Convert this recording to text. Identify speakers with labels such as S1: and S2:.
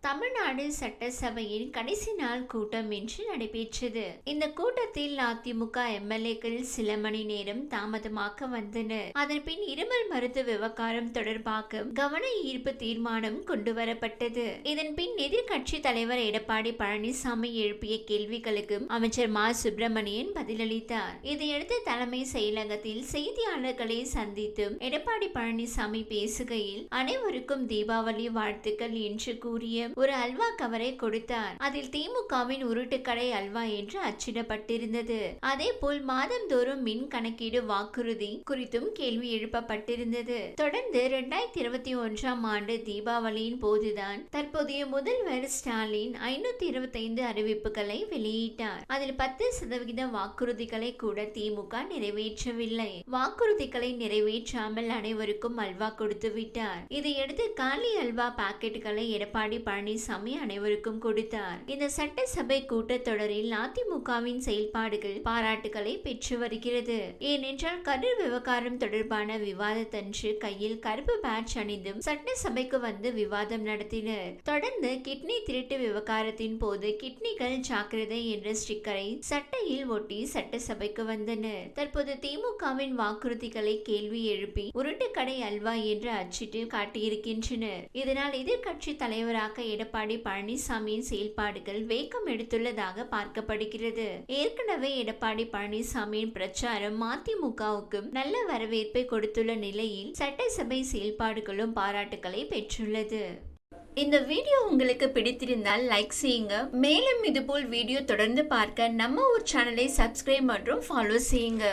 S1: தமிழ்நாடு சட்டசபையின் கடைசி நாள் கூட்டம் இன்று நடைபெற்றது. இந்த கூட்டத்தில் அதிமுக எம்எல்ஏக்கள் சில மணி நேரம் தாமதமாக வந்தனர். அதன் பின் இருமல் மருத்துவ விவகாரம் தொடர்பாக கவன ஈர்ப்பு தீர்மானம் கொண்டுவரப்பட்டது. இதன் பின் எதிர்கட்சி தலைவர் எடப்பாடி பழனிசாமி எழுப்பிய கேள்விகளுக்கும் அமைச்சர் மா. சுப்பிரமணியன் பதிலளித்தார். இதையடுத்து தலைமை செயலகத்தில் செய்தியாளர்களை சந்தித்தும் எடப்பாடி பழனிசாமி பேசுகையில் அனைவருக்கும் தீபாவளி வாழ்த்துக்கள் என்று கூறிய ஒரு அல்வா கவரை கொடுத்தார் அதில் திமுகவின் உருட்டுக்கடை அல்வா என்று அச்சிடப்பட்டிருந்தது. அதே போல் மாதந்தோறும் மின் கணக்கீடு வாக்குறுதி குறித்தும் கேள்வி எழுப்பப்பட்டிருந்தது. தொடர்ந்து இரண்டாயிரத்தி இருபத்தி ஒன்றாம் ஆண்டு தீபாவளியின் போதுதான் தற்போதைய முதல்வர் ஸ்டாலின் ஐநூத்தி இருபத்தைந்து அறிவிப்புகளை வெளியிட்டார். அதில் பத்து சதவிகித வாக்குறுதிகளை கூட திமுக நிறைவேற்றவில்லை. வாக்குறுதிகளை நிறைவேற்றாமல் அனைவருக்கும் அல்வா கொடுத்து விட்டார். இதையடுத்து காலி அல்வா பாக்கெட்டுகளை எடப்பாடி பழனிசாமி அனைவருக்கும் கொடுத்தார். இந்த சட்டசபை கூட்டத்தொடரில் அதிமுகவின் செயல்பாடுகள் பாராட்டுகளை பெற்று வருகிறது. ஏனென்றால் கரூர் விவகாரம் தொடர்பான விவாதத்தன்று கையில் கருப்பு பேட்ச் அணிந்தும் சட்டசபைக்கு வந்து விவாதம் நடத்தினர். தொடர்ந்து கிட்னி திருட்டு விவகாரத்தின் போது கிட்னிகள் ஜாக்கிரதை என்ற ஸ்டிக்கரை சட்டையில் ஒட்டி சட்டசபைக்கு வந்தனர். தற்போது திமுகவின் வாக்குறுதிகளை கேள்வி எழுப்பி உருட்டுக்கடை அல்வா என்று அச்சிட்டு காட்டியிருக்கின்றனர். இதனால் எதிர்கட்சி தலைவராக எடப்பாடி பழனிசாமியின் செயல்பாடுகள் வேகம் எடுத்துள்ளதாக பார்க்கப்படுகிறது. ஏற்கனவே எடப்பாடி பழனிசாமியின் பிரச்சாரம் மதிமுகவுக்கும் நல்ல வரவேற்பை கொடுத்துள்ள நிலையில் சட்டசபை செயல்பாடுகளும் பாராட்டுகளை பெற்றுள்ளது. இந்த வீடியோ உங்களுக்கு பிடித்திருந்தால் லைக் செய்யுங்க. மேலும் இதுபோல் வீடியோ தொடர்ந்து பார்க்க நம்ம ஒரு சேனலை சப்ஸ்கிரைப் மற்றும் ஃபாலோ செய்யுங்க.